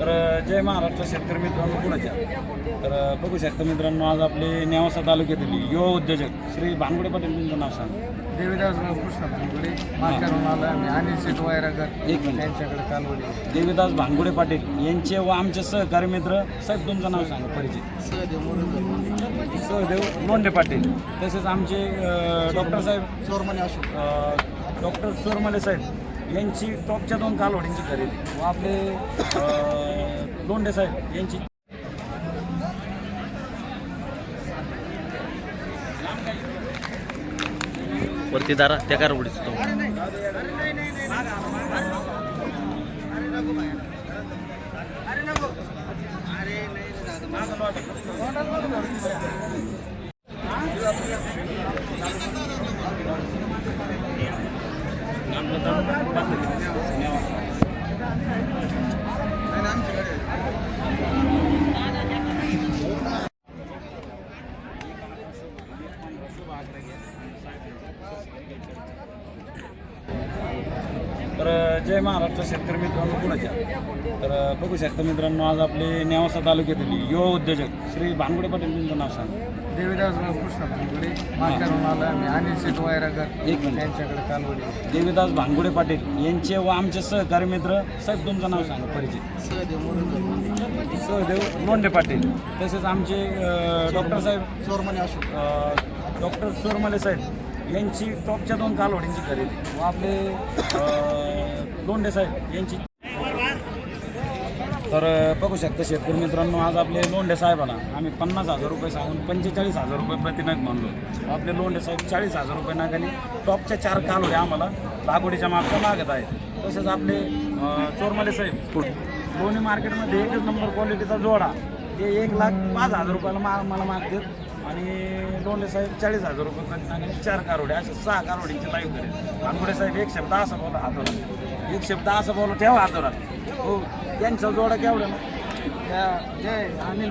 तर जय महाराष्ट्र शेतकरी मित्रांनो पुण्याच्या. तर बघू शकता मित्रांनो आज आपले नेवासा तालुक्यातील युवा उद्योजक श्री भानगुडे पाटील तुमचं नाव सांग. देवीदास कृष्ण भांगुडे माथ्यारून आला आम्ही. वायरागर एक मिनिट. त्यांच्याकडे कालवडी देवीदास भानगुडे पाटील यांचे व आमचे सहकारी मित्र साहेब तुमचं नाव सांगा परिचय सहदेव सहदेव लोंढे पाटील. तसेच आमचे डॉक्टर साहेब चोरमने अशोक. डॉक्टर चोरमले साहेब. यांची टॉपच्या दोन कालवडींची खरेदी. व आपले अ, लोंढे साहेब यांची. वरती दारा त्या कारवडीच तो. तर जय महाराष्ट्र शेतकरी मित्रांनो पुण्याच्या. तर बघू शकता मित्रांनो आज आपले नेवासा तालुक्यातील युवा उद्योजक श्री भानगुडे पाटील यांचं नाव सांग. देवीदास कृष्ण भांगुडे माथ्यारून आला आम्ही वायरागर एक मिनिट. त्यांच्याकडे कालवडी देवीदास भानगुडे पाटील यांचे व आमचे सहकारी मित्र साहेब तुमचं नाव सांगा परिचय सहदेव लोंढे पाटील तसेच आमचे डॉक्टर साहेब चोरमने अशोक. अ, डॉक्टर चोरमले साहेब यांची टॉपच्या दोन कालवडींची खरेदी. व आपले अ, लोंढे साहेब यांची तर बघू शकता शेतकरी मित्रांनो आज आपले लोंढे साहेबांना आम्ही पन्नास हजार रुपये सांगून पंचेचाळीस हजार रुपये प्रतिनग म्हणलो. आपले लोंढे साहेब चाळीस हजार रुपये नागाने टॉपच्या चार कालवडे आम्हाला लागवडीच्या मागच्या मागत आहेत. तसेच आपले चोरमले साहेब दोन्ही मार्केटमध्ये एकच नंबर क्वालिटीचा जोडा. ते एक लाख पाच हजार रुपयाला मा मला मागतात आणि लोंढे साहेब चाळीस हजार रुपये प्रतिनागाने चार कारोडे असे सहा कारोडींचे लाईव्ह करेल. भानगुडे साहेब एक शब्द असा बोला हातोरात एक शब्द असा बोला ठेवा हातोरात हो. त्यांचा जोडा केवढा ना त्या जय अनिल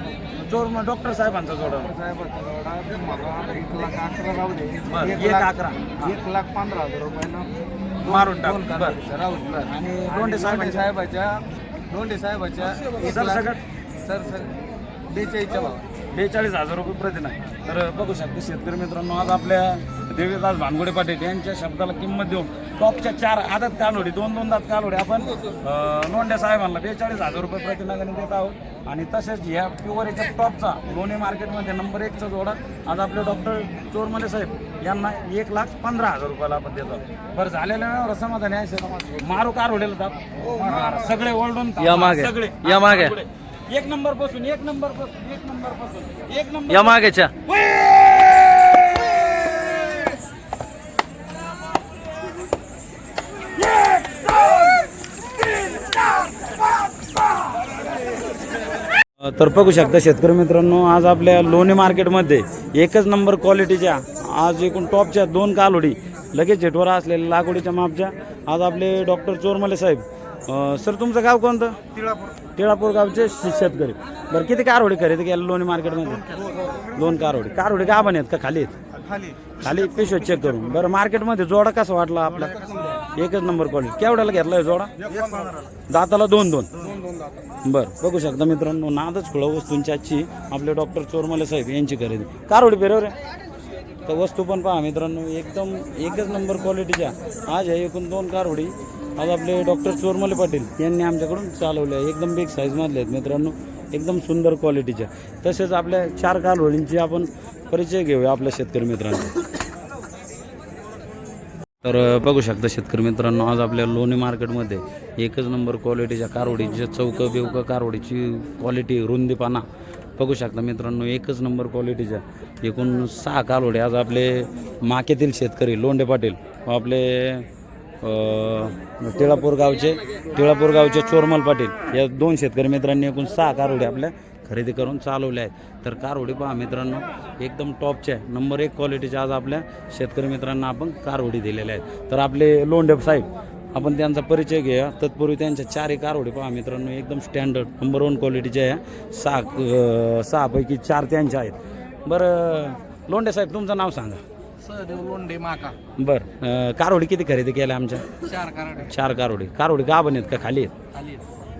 जोर मग डॉक्टर साहेबांचा जोडा साहेबाचा जोडा मला एक लाख अकरा राहू दे बरं, एक लाख- अकरा. एक लाख पंधरा हजार रुपयानं मारून टाक. दोन बरं. कालवडीचं राहू दे. बरं. आणि आणि लोंढे साहेबांच्या- साहेबाच्या लोंढे साहेबाच्या एक सर लाख- सगळं सर सर बेचाळीसच्या भाव बेचाळीस हजार रुपये प्रतिनाग तर बघू शकता शेतकरी मित्रांनो आज आपल्या देवीदास भानगुडे पाटील यांच्या शब्दाला किंमत देऊन टॉपच्या चार आदत कालोडी दोन दोन दात कालोडी आपण लोंढ्या साहेबांना बेचाळीस हजार रुपये प्रतिनागाने देत आहोत. आणि तसेच ह्या प्युअरच्या टॉपचा लोणी मार्केटमध्ये नंबर एकचा जोडा. आज आपले डॉक्टर चोरमले साहेब यांना एक लाख पंधरा हजार रुपयाला आपण देत बरं झालेल्या व्यवहार समाधानी आहे सर मारू कार होडेल ताप सगळे मागे. सगळे. या मागे. एक नंबरपासून एक नंबरपासून एक नंबरपासून एक नंबर या मागेच्या. तर बघू शकता शेतकरी मित्रांनो आज आपल्या लोणी मार्केटमध्ये एकच नंबर क्वालिटीच्या आज एकूण टॉपच्या दोन कालोडी लगेच झेटवर असलेल्या लागवडीच्या मापच्या. आज आपले डॉक्टर चोरमले साहेब सर तुमचं गाव कोणतं? तिळापूर टिळापूर गावचे शेतकरी. बरं किती कारवडी खरेदी केल्या लोणी मार्केटमध्ये? दोन कारवडी. कारवडी का आहेत का खाली आहेत? खाली. खाली पिशव चेक करून. बरं मार्केटमध्ये जोडा कसा वाटला आपला? एकच नंबर क्वालिटी केवढ्याला घेतलाय जोडा? दाताला दोन दोन. बरं बघू शकता मित्रांनो नादच खुळा वस्तूंची आजची आपले डॉक्टर चोरमले साहेब यांची खरेदी. कारोडी बरोबर आहे तर वस्तू पण पहा मित्रांनो एकदम एकच नंबर क्वालिटीच्या आज आहे एकूण दोन कारवडी आज आपले डॉक्टर चोरमले पाटील यांनी आमच्याकडून चालवल्या. एकदम बिग साईजमधले आहेत मित्रांनो एकदम सुंदर क्वालिटीच्या तसेच आपल्या चार कारवडींची आपण परिचय घेऊया आपल्या शेतकरी मित्रांनो. तर बघू शकता शेतकरी मित्रांनो आज आपल्या लोणी मार्केटमध्ये एकच नंबर क्वालिटीच्या कारवडीची चौकं बिवकं कारवडीची क्वालिटी रुंदीपाना. बघू शकता मित्रांनो एकच नंबर क्वालिटीच्या एकूण सहा कालवडे आज आपले माकेतील शेतकरी लोंडे पाटील व आपले टिळापूर गावचे टिळापूर गावचे चोरमल पाटील या दोन शेतकरी मित्रांनी एकूण सहा कारवडे आपल्या खरेदी करून चालवल्या आहेत. तर कारवडी पहा मित्रांनो एकदम टॉपच्या आहे. नंबर एक क्वालिटीच्या आज आपल्या शेतकरी मित्रांना आपण कारवडी दिलेल्या आहेत. तर आपले लोंढे साहेब आपण त्यांचा परिचय घेऊया. तत्पूर्वी त्यांच्या चारही कारवडी पहा मित्रांनो एकदम स्टँडर्ड नंबर वन क्वालिटीच्या आहे सहा सहापैकी चार त्यांच्या आहेत. बरं लोंढे साहेब तुमचं नाव सांगा. सहदेव लोंढे माका. बरं कारवडी किती खरेदी केल्या आमच्या? चार कराडे चार कारवडी. कारवडी गाभण आहेत का? खाली आहेत? खाली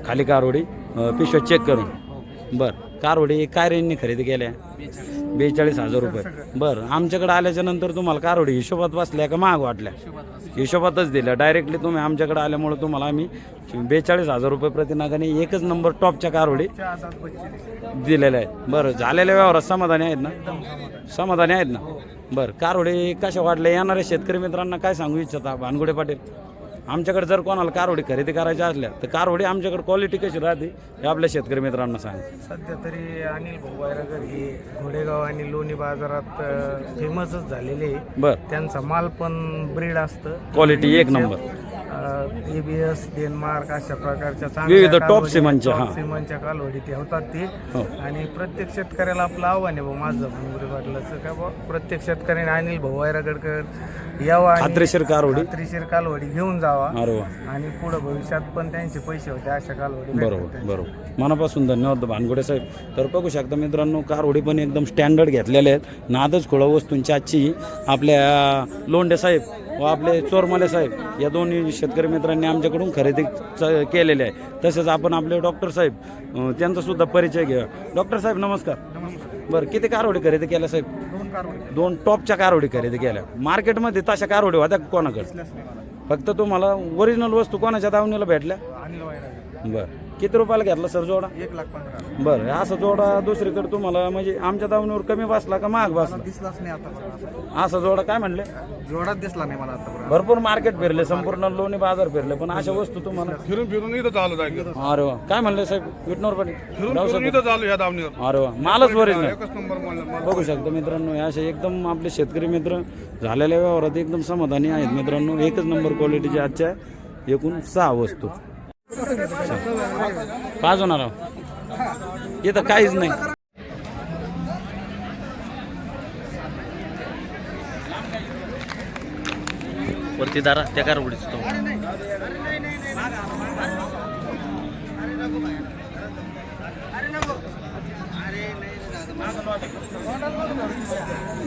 खाली कारवडी. पिशव्या चेक करून. बरं. कारवडी काय रेंजने खरेदी केल्या? बेचाळीस हजार रुपये. बरं. आमच्याकडे आल्याच्यानंतर तुम्हाला कारवडी हिशोबात बसल्या का महाग वाटल्या? हिशोबातच दिल्या. डायरेक्टली तुम्ही आमच्याकडे आल्यामुळे तुम्हाला आम्ही बेचाळीस हजार रुपये प्रतिनागाने एकच नंबर टॉपच्या कारवडी दिलेल्या आहेत. बरं. झालेल्या व्यवहारात समाधानी आहेत ना? समाधानी आहेत ना? बरं. कारवडी कशा वाटल्या? येणाऱ्या शेतकरी मित्रांना काय सांगू इच्छिता? भानगुडे पाटील. आमच्याकडे जर कोणाला कारवडी खरेदी करायच्या असल्या तर कारवडी आमच्याकडे क्वालिटी कशी राहते हे आपल्या शेतकरी मित्रांना सांग. सध्या तरी अनिल भाऊ वायरागर हे घोडेगाव आणि लोणी बाजारात फेमसच झालेले आहे. बरं. त्यांचा माल पण ब्रीड असतं. क्वालिटी एक नंबर. एबीएस डेन्मार्क अशा प्रकारच्या विविध top कालवडी, सिमेंटच्या, top हा. सिमेंटच्या कालवडी ते होतात ते. हो. आणि प्रत्येक शेतकऱ्याला आपलं आव्हान आहे भाऊ माझं भांगुरे पाटलाचं का बुवा प्रत्येक शेतकऱ्याने अनिल भाऊ वायरागडकर यावा आणि खात्रीशीर कारवडी खात्रीशीर कालवडी घेऊन जावा. अरे वा. आणि पुढे भविष्यात पण त्यांचे पैसे होते अशा कालवडी बरोबर बरोबर. मनापासून धन्यवाद भानगुडे साहेब. तर बघू शकता मित्रांनो कारवडी पण एकदम स्टँडर्ड घेतलेले आहेत. नादच खोळा वस्तूंची आजची आपल्या लोंढे साहेब व आपले चोरमाले साहेब या दोन्ही शेतकरी मित्रांनी आमच्याकडून खरेदी केलेली आहे. तसेच आपण आपले डॉक्टर साहेब त्यांचा सुद्धा परिचय घ्या डॉक्टर साहेब नमस्कार. बरं किती कारवडी खरेदी केल्या साहेब? दोन टॉपच्या कारवडी खरेदी केल्या. मार्केटमध्ये तशा कारवडी होत्या कोणाकडे? फक्त तुम्हाला ओरिजिनल वस्तू कोणाच्या दावणीला भेटल्या? बरं. किती रुपयाला घेतला सर जोडा? एक लाख पंधरा. बरं असं जोडा दुसरीकडे तुम्हाला म्हणजे आमच्या दावणीवर कमी बसला का महाग बसला? दिसलाच नाही आता असा जोडा काय म्हणले? जोडात दिसला नाही मला आता भरपूर मार्केट फिरले संपूर्ण लोणी बाजार फिरले पण अशा वस्तू तुम्हाला फिरून फिरून इथं चालू जायचं अरे वा. काय म्हणले साहेब? विटनोर फिरून फिरून इथं चालू ह्या दावणीवर अरे वा. मालच ओरिजिनल एकच नंबर मला बघू शकता मित्रांनो हे असे एकदम आपले शेतकरी मित्र झालेल्या व्यवहारात एकदम समाधानी आहेत मित्रांनो. एकच नंबर क्वालिटीच्या आजच्या एकूण सहा वस्तू. पाच होणार आहो. इथं काहीच नाही वरती दारा त्या कार उडीच तो अरे